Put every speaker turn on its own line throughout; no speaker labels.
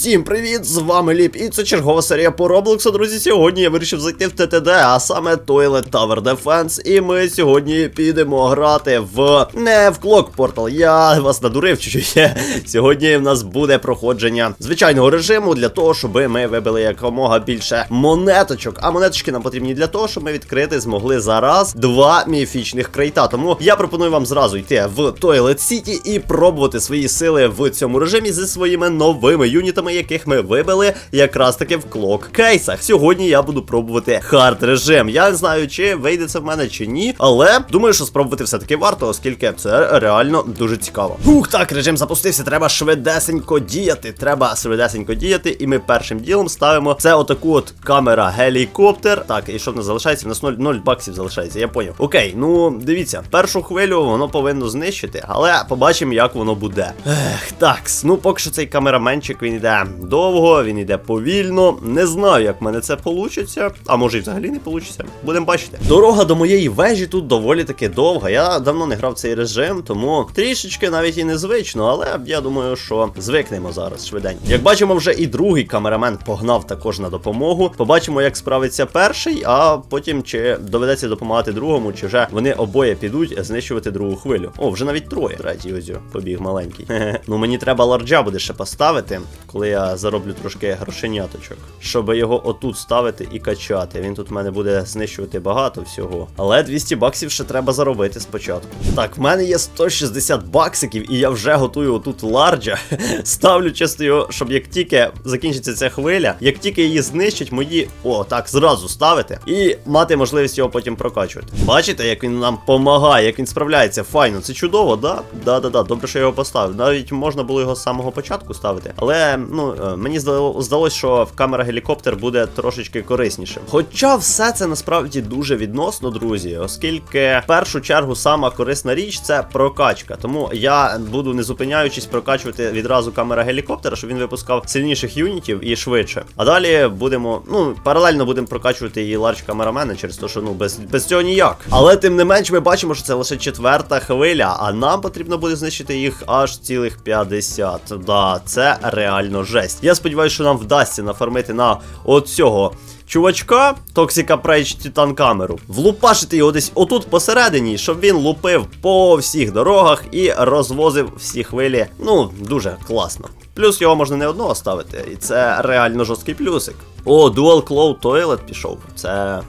Всім привіт! З вами Ліп, і це чергова серія по Роблоксу, друзі. Сьогодні я вирішив зайти в ТТД, а саме Toilet Tower Defense. І ми сьогодні підемо грати в не в Clock Portal. Я вас надурив чуть-чуть. Сьогодні в нас буде проходження звичайного режиму для того, щоб ми вибили якомога більше монеточок. А монеточки нам потрібні для того, щоб ми відкрити змогли зараз два міфічних крейта. Тому я пропоную вам зразу йти в Toilet City і пробувати свої сили в цьому режимі зі своїми новими юнітами, яких ми вибили якраз таки в клок кейсах. Сьогодні я буду пробувати хард режим. Я не знаю, чи вийде це в мене чи ні, але думаю, що спробувати все-таки варто, оскільки це реально дуже цікаво. Ух, так, режим запустився. Треба швидесенько діяти. Треба швидесенько діяти, і ми першим ділом ставимо це отаку от камера гелікоптер. Так, і що в нас залишається? У нас 0, 0 баксів залишається, я поняв. Окей, ну дивіться, першу хвилю воно повинно знищити, але побачимо, як воно буде. Ех, так, ну поки що цей камераменчик він йде довго, він йде повільно. Не знаю, як в мене це получиться, а може і взагалі не получиться. Будемо бачити. Дорога до моєї вежі тут доволі таки довга. Я давно не грав цей режим, тому трішечки навіть і незвично, але я думаю, що звикнемо зараз швиденько. Як бачимо, вже і другий камерамен погнав також на допомогу. Побачимо, як справиться перший, а потім чи доведеться допомагати другому, чи вже вони обоє підуть знищувати другу хвилю. О, вже навіть троє. Третій його побіг маленький. Ну мені треба ларджа буде ще поставити, коли я зароблю трошки грошеняточок, щоб його отут ставити і качати. Він тут в мене буде знищувати багато всього. Але 200 баксів ще треба заробити спочатку. Так, в мене є 160 баксиків, і я вже готую отут ларджа. Ставлю чисто його, щоб як тільки закінчиться ця хвиля, як тільки її знищать, мої. О, так, зразу ставити. І мати можливість його потім прокачувати. Бачите, як він нам допомагає, як він справляється. Файно, це чудово, да? Да-да-да, добре, що я його поставив. Навіть можна було його з самого початку ставити. Але ну е, мені здало- здалось, що камера гелікоптер буде трошечки кориснішим. Хоча все це насправді дуже відносно, друзі, оскільки в першу чергу сама корисна річ це прокачка. Тому я буду не зупиняючись прокачувати відразу камера гелікоптера, щоб він випускав сильніших юнітів і швидше. А далі будемо, ну паралельно будемо прокачувати і ларч камерамена через те, що ну без, без цього ніяк. Але тим не менш, ми бачимо, що це лише четверта хвиля, а нам потрібно буде знищити їх аж цілих 50. Да, це реально жесть. Я сподіваюся, що нам вдасться нафармити на оцього. Чувачка, Токсіка Прейч Титан камеру, влупашити його десь отут посередині, щоб він лупив по всіх дорогах і розвозив всі хвилі. Ну, дуже класно. Плюс його можна не одного ставити, і це реально жорсткий плюсик. О, Dual Claw Toilet пішов. Це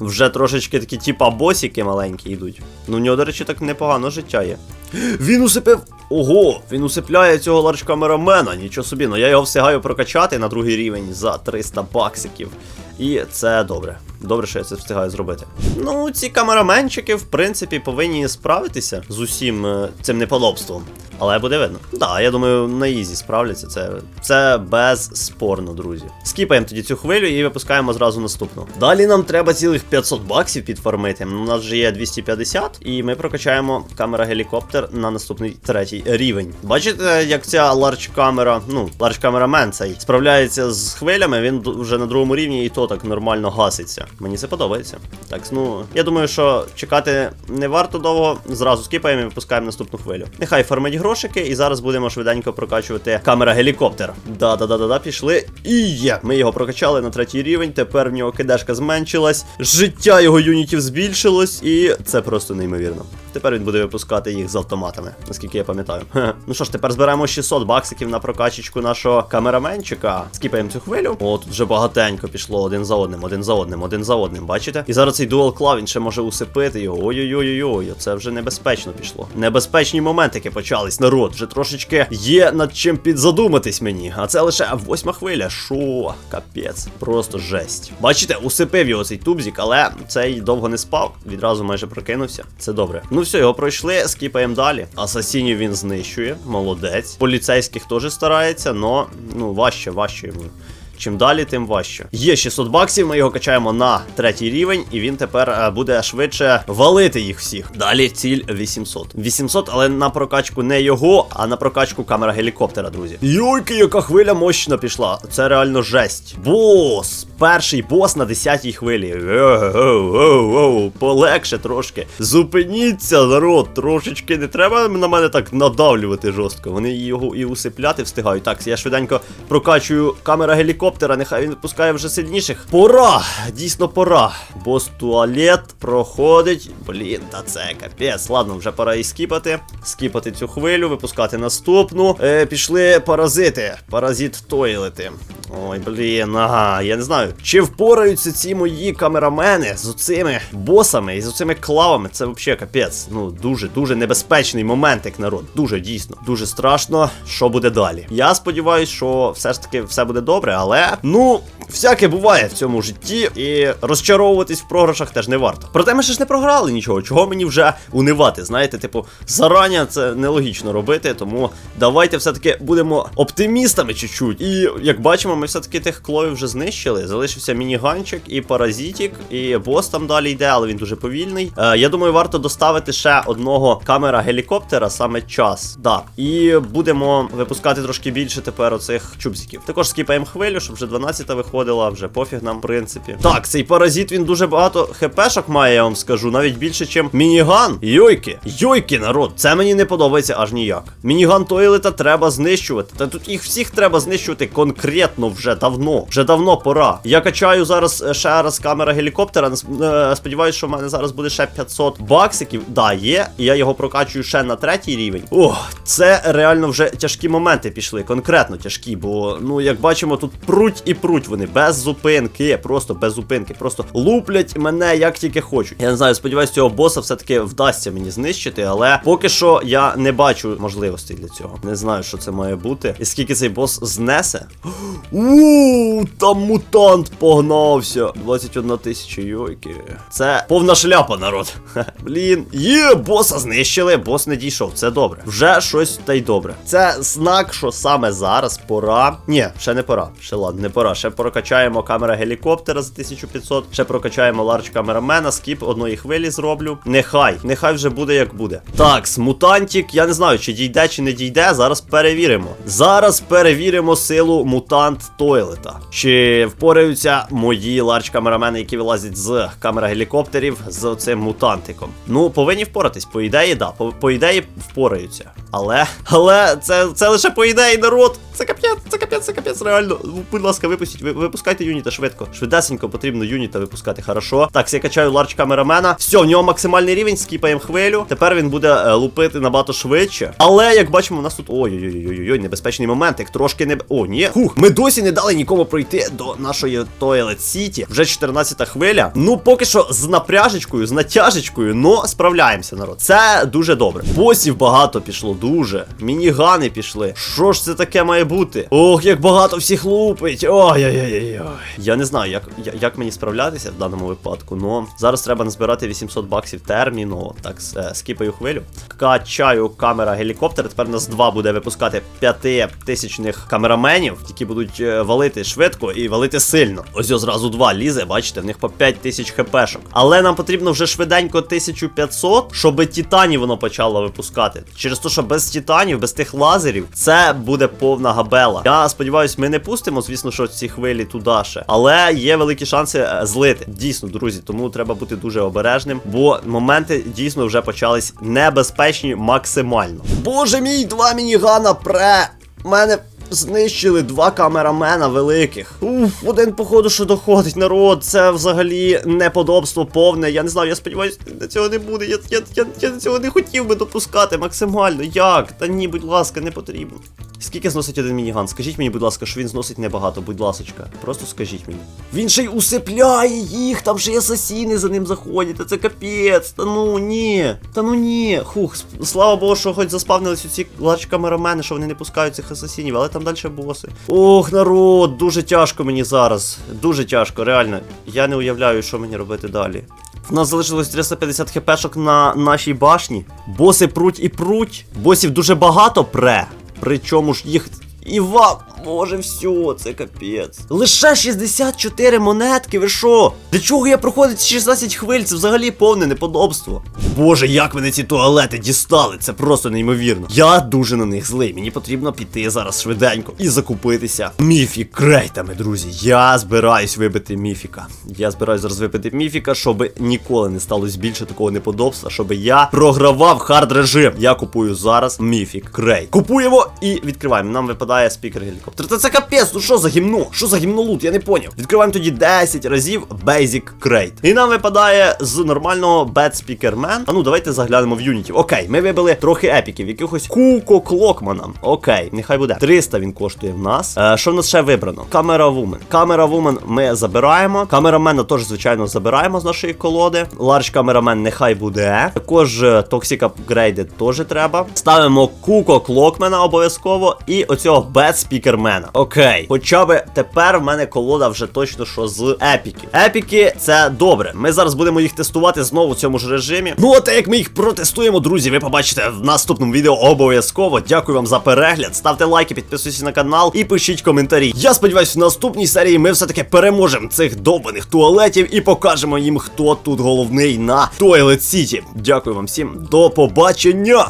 вже трошечки такі, типа босики маленькі йдуть. Ну, у нього, до речі, так непогано життя є. Він усипив. Ого, він усипляє цього ларч камерамена. нічого собі, ну я його встигаю прокачати на другий рівень за 300 баксиків. І це добре. Добре, що я це встигаю зробити. Ну, ці камераменчики, в принципі, повинні справитися з усім е, цим неподобством. Але буде видно. Так, да, я думаю, на ізі справляться. Це, це безспорно, друзі. Скіпаємо тоді цю хвилю і випускаємо зразу наступну. Далі нам треба цілих 500 баксів підфармити. У нас вже є 250, і ми прокачаємо камера гелікоптер на наступний третій рівень. Бачите, як ця ларч камера, ну, ларч камерамен цей справляється з хвилями, він вже на другому рівні і то так нормально гаситься. Мені це подобається. Так, ну я думаю, що чекати не варто довго. Зразу скіпаємо і випускаємо наступну хвилю. Нехай фармить грошики, і зараз будемо швиденько прокачувати камера гелікоптер. Да-да-да-да-да, пішли. І є. Ми його прокачали на третій рівень. Тепер в нього кидешка зменшилась, життя його юнітів збільшилось, і це просто неймовірно. Тепер він буде випускати їх з автоматами, наскільки я пам'ятаю. Ну що ж, тепер збираємо 600 баксиків на прокачечку нашого камераменчика. Скіпаємо цю хвилю. О, тут вже багатенько пішло один за одним, один за одним, один за одним. Бачите? І зараз цей дуал клав він ще може усипити його. Ой-ой-ой-ой, це вже небезпечно пішло. Небезпечні моментики почались, народ. Вже трошечки є над чим підзадуматись мені. А це лише восьма хвиля. Шо? Капець. Просто жесть. Бачите, усипив його цей тубзік, але цей довго не спав. Відразу майже прокинувся. Це добре. Ну все, його пройшли, скіпаємо далі. Асасінів він знищує, молодець. Поліцейських теж старається, но ну важче, важче йому. Чим далі, тим важче. Є 600 баксів, ми його качаємо на третій рівень, і він тепер е, буде швидше валити їх всіх. Далі ціль 800. 800, але на прокачку не його, а на прокачку камера гелікоптера, друзі. Йойки, яка хвиля мощна пішла. Це реально жесть. Бос! Перший бос на 10-й хвилі. Оу-оу-оу-оу, полегше трошки. Зупиніться, народ, трошечки не треба на мене так надавлювати жорстко. Вони його і усипляти встигають. Так, я швиденько прокачую камера гелікоптера, нехай він випускає вже сильніших. Пора! Дійсно пора. Бос туалет проходить. Блін, та це капець. Ладно, вже пора і скіпати. Скіпати цю хвилю, випускати наступну. Е, пішли паразити. Паразит тойлети. Ой, блін, ага, я не знаю. Чи впораються ці мої камерамени з цими босами і з цими клавами? Це взагалі капець. Ну, дуже, дуже небезпечний момент, як народ. Дуже дійсно. Дуже страшно, що буде далі. Я сподіваюся, що все ж таки все буде добре, але ну, всяке буває в цьому житті, і розчаровуватись в програшах теж не варто. Проте ми ще ж не програли нічого. Чого мені вже унивати? Знаєте, типу, зарані це нелогічно робити, тому давайте все-таки будемо оптимістами чуть-чуть. І як бачимо, ми все-таки тих клоїв вже знищили. Залишився мініганчик і паразитік, і бос там далі йде, але він дуже повільний. Е, я думаю, варто доставити ще одного камера гелікоптера саме час. Да. І будемо випускати трошки більше тепер оцих чубзиків. Також скіпаємо хвилю, щоб вже 12-та виходила, вже пофіг нам, в принципі. Так, цей паразит він дуже багато хпшок має, я вам скажу, навіть більше, ніж мініган. Йойки, йойки, народ, це мені не подобається аж ніяк. Мініган Тойлета треба знищувати. Та тут їх всіх треба знищувати конкретно вже давно. Вже давно пора. Я качаю зараз е, ще раз камера гелікоптера. Е, Сподіваюсь, що в мене зараз буде ще 500 баксиків. Да, є. І я його прокачую ще на третій рівень. Ох, це реально вже тяжкі моменти пішли. Конкретно тяжкі, бо ну як бачимо, тут пруть і пруть вони без зупинки. Просто без зупинки. Просто луплять мене як тільки хочуть. Я не знаю, сподіваюсь, цього боса все-таки вдасться мені знищити, але поки що я не бачу можливостей для цього. Не знаю, що це має бути. І скільки цей бос знесе. Ууу, там мутант погнався. 21 тисяча йойки. Це повна шляпа, народ. Блін, є, боса знищили, бос не дійшов. Це добре. Вже щось та й добре. Це знак, що саме зараз пора. Ні, ще не пора. Ще ладно, не пора. Ще прокачаємо камера гелікоптера за 1500. Ще прокачаємо ларч камерамена, скіп одної хвилі зроблю. Нехай, нехай вже буде як буде. Так, мутантік, я не знаю, чи дійде, чи не дійде. Зараз перевіримо. Зараз перевіримо силу мутант Тойлета. Чи впораються мої ларч камерамени, які вилазять з камера гелікоптерів з цим мутантиком. Ну, повинні впоратись. По ідеї, да. По, по ідеї впораються. Але, але це, це лише по ідеї народ. Це капець, це капець, це капець, реально. Ну, Будь ласка, випустіть, ви, випускайте юніта швидко. Швидесенько потрібно юніта випускати, хорошо. Так, я качаю ларч камерамена. Все, в нього максимальний рівень, скіпаємо хвилю. Тепер він буде е, лупити набагато швидше. Але як бачимо, у нас тут. Ой-ой-ой, небезпечний момент. Як трошки не. О, ні. Хух, ми досі не дали нікому пройти до нашої Toilet City. Вже 14-та хвиля. Ну, поки що з напряжечкою, з натяжечкою, но справляємося, народ. Це дуже добре. Босів багато пішло, дуже. Мінігани пішли. Що ж це таке має бути? Ох, як багато всіх лупить. Ой-ой-ой-ой. Я не знаю, як, як мені справлятися в даному випадку. Но зараз треба назбирати 800 баксів терміново. Так, е, скіпаю хвилю. Качаю камера гелікоптера. Тепер нас два буде випускати п'ятитисячних камераменів, які будуть валити швидко і валити сильно. Ось зразу два лізе, бачите, в них по 5 тисяч хпшок. Але нам потрібно вже швиденько 1500, щоб титанів воно почало випускати. Через те, що без титанів, без тих лазерів, це буде повна габела. Я сподіваюся, ми не пустимо, звісно, що ці хвилі туди ще. Але є великі шанси е, злити. Дійсно, друзі, тому треба бути дуже обережним, бо моменти дійсно вже почались небезпечні максимально. Боже мій, два мінігана пре! Мене знищили два камерамена великих. Уф, один, походу, що доходить, народ. Це взагалі неподобство повне. Я не знаю, я сподіваюся, цього не буде. Я, я, я, я цього не хотів би допускати максимально. Як? Та ні, будь ласка, не потрібно. Скільки зносить один мініган? Скажіть мені, будь ласка, що він зносить небагато, будь ласочка. Просто скажіть мені. Він ще й усипляє їх, там ще й асасіни за ним заходять. Та це капець. Та ну ні. Та ну ні. Хух, слава Богу, що хоч заспавнились ці ларч камерамени, що вони не пускають цих асасінів, але там далі боси. Ох, народ, дуже тяжко мені зараз. Дуже тяжко, реально. Я не уявляю, що мені робити далі. В нас залишилось 350 хпшок на нашій башні. Боси пруть і пруть. Босів дуже багато пре. Причому ж їх і ва Боже, все, це капець. Лише 64 монетки, ви що? Для чого я проходив 16 хвиль? Це взагалі повне неподобство. Боже, як мене ці туалети дістали, це просто неймовірно. Я дуже на них злий. Мені потрібно піти зараз швиденько і закупитися міфік крейтами, друзі. Я збираюсь вибити міфіка. Я збираюсь зараз вибити міфіка, щоб ніколи не сталося більше такого неподобства, щоб я програвав хард режим. Я купую зараз міфік крейт. Купуємо і відкриваємо. Нам випадає спікер гелікоптер. Та це капець, ну що за гімно? Що за гімнолут? Я не поняв. Відкриваємо тоді 10 разів Basic Crate. І нам випадає з нормального Bad Speaker Man. А ну давайте заглянемо в Unity. Окей, ми вибили трохи епіків, якихось Куко Клокмана. Окей, нехай буде. 300 він коштує в нас. Е, що в нас ще вибрано? Камера Вумен. Камера Вумен ми забираємо. Камерамена теж, звичайно, забираємо з нашої колоди. Ларч камерамен нехай буде. Також Токсік апгрейди теж треба. Ставимо Куко Клокмена обов'язково. І оцього Bad Speakermana. Окей. Хоча би тепер в мене колода вже точно що з епіки. Епіки це добре. Ми зараз будемо їх тестувати знову в цьому ж режимі. Ну, а те, як ми їх протестуємо, друзі, ви побачите в наступному відео обов'язково. Дякую вам за перегляд. Ставте лайки, підписуйтесь на канал і пишіть коментарі. Я сподіваюся, в наступній серії ми все-таки переможемо цих довбаних туалетів і покажемо їм, хто тут головний на Toilet City. Дякую вам всім, до побачення!